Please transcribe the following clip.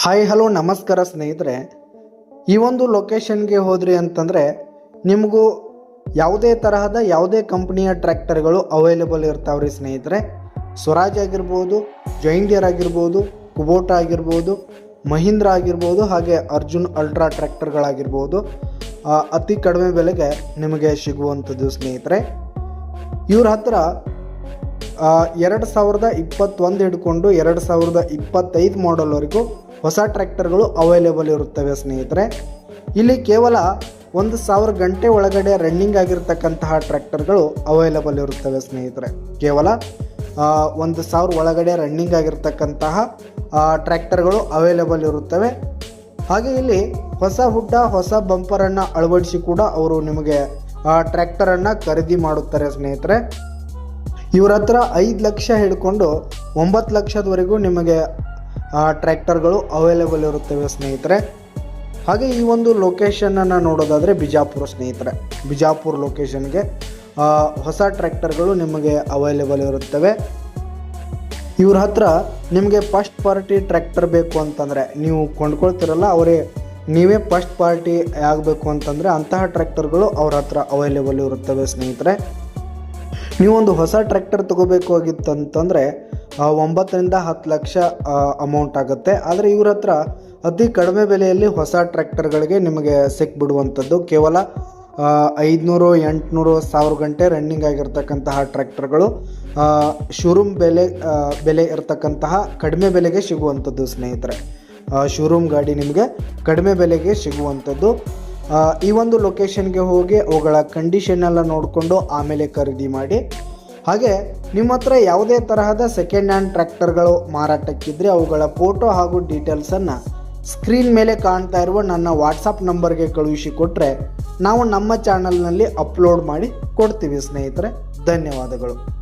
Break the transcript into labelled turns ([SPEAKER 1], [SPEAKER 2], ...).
[SPEAKER 1] Hi hello ನಮಸ್ಕಾರ ಸ್ನೇಹಿತರೆ. ಈ ಒಂದು ಲೊಕೇಶನ್ಗೆ ಹೋದ್ರಿ ಅಂತಂದರೆ ನಿಮಗೂ ಯಾವುದೇ ತರಹದ ಯಾವುದೇ ಕಂಪ್ನಿಯ ಟ್ರ್ಯಾಕ್ಟರ್ಗಳು ಅವೈಲೇಬಲ್ ಇರ್ತಾವ್ರಿ ಸ್ನೇಹಿತರೆ. ಸ್ವರಾಜ್ ಆಗಿರ್ಬೋದು, ಜೈಂಡಿಯರ್ ಆಗಿರ್ಬೋದು, ಕುಬೋಟ ಆಗಿರ್ಬೋದು, ಮಹೀಂದ್ರ ಆಗಿರ್ಬೋದು, ಹಾಗೆ ಅರ್ಜುನ್ ಅಲ್ಟ್ರಾ ಟ್ರ್ಯಾಕ್ಟರ್ಗಳಾಗಿರ್ಬೋದು ಅತಿ ಕಡಿಮೆ ಬೆಲೆಗೆ ನಿಮಗೆ ಸಿಗುವಂಥದ್ದು ಸ್ನೇಹಿತರೆ. ಇವ್ರ ಹತ್ರ ಎರಡು ಸಾವಿರದ ಇಪ್ಪತ್ತೊಂದು ಹಿಡ್ಕೊಂಡು ಎರಡು ಸಾವಿರದ ಇಪ್ಪತ್ತೈದು ಮಾಡಲ್ವರೆಗೂ ಹೊಸ ಟ್ರ್ಯಾಕ್ಟರ್ಗಳು ಅವೈಲೇಬಲ್ ಇರುತ್ತವೆ ಸ್ನೇಹಿತರೆ. ಇಲ್ಲಿ ಕೇವಲ ಒಂದು ಸಾವಿರ ಗಂಟೆ ಒಳಗಡೆ ರನ್ನಿಂಗ್ ಆಗಿರ್ತಕ್ಕಂತಹ ಟ್ರ್ಯಾಕ್ಟರ್ಗಳು ಅವೈಲೇಬಲ್ ಇರುತ್ತವೆ ಸ್ನೇಹಿತರೆ. ಕೇವಲ ಒಂದು ಸಾವಿರ ಒಳಗಡೆ ರನ್ನಿಂಗ್ ಆಗಿರ್ತಕ್ಕಂತಹ ಟ್ರ್ಯಾಕ್ಟರ್ಗಳು ಅವೈಲೇಬಲ್ ಇರುತ್ತವೆ. ಹಾಗೆ ಇಲ್ಲಿ ಹೊಸ ಹುಡ್ಡ, ಹೊಸ ಬಂಪರನ್ನು ಅಳವಡಿಸಿ ಕೂಡ ಅವರು ನಿಮಗೆ ಟ್ರ್ಯಾಕ್ಟರನ್ನು ಖರೀದಿ ಮಾಡುತ್ತಾರೆ ಸ್ನೇಹಿತರೆ. ಇವ್ರ ಹತ್ರ ಐದು ಲಕ್ಷ ಹಿಡ್ಕೊಂಡು ಒಂಬತ್ತು ಲಕ್ಷದವರೆಗೂ ನಿಮಗೆ ಟ್ರ್ಯಾಕ್ಟರ್ಗಳು ಅವೈಲೇಬಲ್ ಇರುತ್ತವೆ ಸ್ನೇಹಿತರೆ. ಹಾಗೆ ಈ ಒಂದು ಲೊಕೇಶನನ್ನು ನೋಡೋದಾದರೆ ಬಿಜಾಪುರ ಸ್ನೇಹಿತರೆ. ಬಿಜಾಪುರ ಲೊಕೇಶನ್ಗೆ ಹೊಸ ಟ್ರ್ಯಾಕ್ಟರ್ಗಳು ನಿಮಗೆ ಅವೈಲೇಬಲ್ ಇರುತ್ತವೆ. ಇವ್ರ ಹತ್ರ ನಿಮಗೆ ಫಸ್ಟ್ ಪಾರ್ಟಿ ಟ್ರ್ಯಾಕ್ಟರ್ ಬೇಕು ಅಂತಂದರೆ, ನೀವು ಕೊಂಡ್ಕೊಳ್ತಿರಲ್ಲ, ಅವರೇ ನೀವೇ ಫಸ್ಟ್ ಪಾರ್ಟಿ ಆಗಬೇಕು ಅಂತಂದರೆ ಅಂತಹ ಟ್ರ್ಯಾಕ್ಟರ್ಗಳು ಅವ್ರ ಹತ್ರ ಅವೈಲೇಬಲ್ ಇರುತ್ತವೆ ಸ್ನೇಹಿತರೆ. ನೀವೊಂದು ಹೊಸ ಟ್ರ್ಯಾಕ್ಟರ್ ತಗೋಬೇಕು ಆಗಿತ್ತಂತಂದರೆ ಆ, ಒಂಬತ್ತರಿಂದ ಹತ್ತು ಲಕ್ಷ ಅಮೌಂಟ್ ಆಗುತ್ತೆ. ಆದರೆ ಇವ್ರ ಹತ್ರ ಅತಿ ಕಡಿಮೆ ಬೆಲೆಯಲ್ಲಿ ಹೊಸ ಟ್ರ್ಯಾಕ್ಟರ್ಗಳಿಗೆ ನಿಮಗೆ ಸಿಕ್ಬಿಡುವಂಥದ್ದು. ಕೇವಲ ಐದುನೂರು ಎಂಟುನೂರು ಸಾವಿರ ಗಂಟೆ ರನ್ನಿಂಗ್ ಆಗಿರ್ತಕ್ಕಂತಹ ಟ್ರ್ಯಾಕ್ಟರ್ಗಳು. ಶೋರೂಮ್ ಬೆಲೆ ಬೆಲೆ ಇರತಕ್ಕಂತಹ ಕಡಿಮೆ ಬೆಲೆಗೆ ಸಿಗುವಂಥದ್ದು ಸ್ನೇಹಿತರೆ. ಶೋರೂಮ್ ಗಾಡಿ ನಿಮಗೆ ಕಡಿಮೆ ಬೆಲೆಗೆ ಸಿಗುವಂಥದ್ದು. ಈ ಒಂದು ಲೊಕೇಶನ್ಗೆ ಹೋಗಿ ಅವುಗಳ ಕಂಡೀಷನ್ ಎಲ್ಲ ನೋಡಿಕೊಂಡು ಆಮೇಲೆ ಖರೀದಿ ಮಾಡಿ. ಹಾಗೆ ನಿಮ್ಮ ಹತ್ರ ಯಾವುದೇ ತರಹದ ಸೆಕೆಂಡ್ ಹ್ಯಾಂಡ್ ಟ್ರ್ಯಾಕ್ಟರ್ಗಳು ಮಾರಾಟಕ್ಕಿದ್ರೆ ಅವುಗಳ ಫೋಟೋ ಹಾಗೂ ಡೀಟೇಲ್ಸನ್ನು ಸ್ಕ್ರೀನ್ ಮೇಲೆ ಕಾಣ್ತಾ ಇರುವ ನನ್ನ ವಾಟ್ಸಪ್ ನಂಬರ್ಗೆ ಕಳುಹಿಸಿ ಕೊಟ್ಟರೆ ನಾವು ನಮ್ಮ ಚಾನಲ್ನಲ್ಲಿ ಅಪ್ಲೋಡ್ ಮಾಡಿ ಕೊಡ್ತೀವಿ ಸ್ನೇಹಿತರೆ. ಧನ್ಯವಾದಗಳು.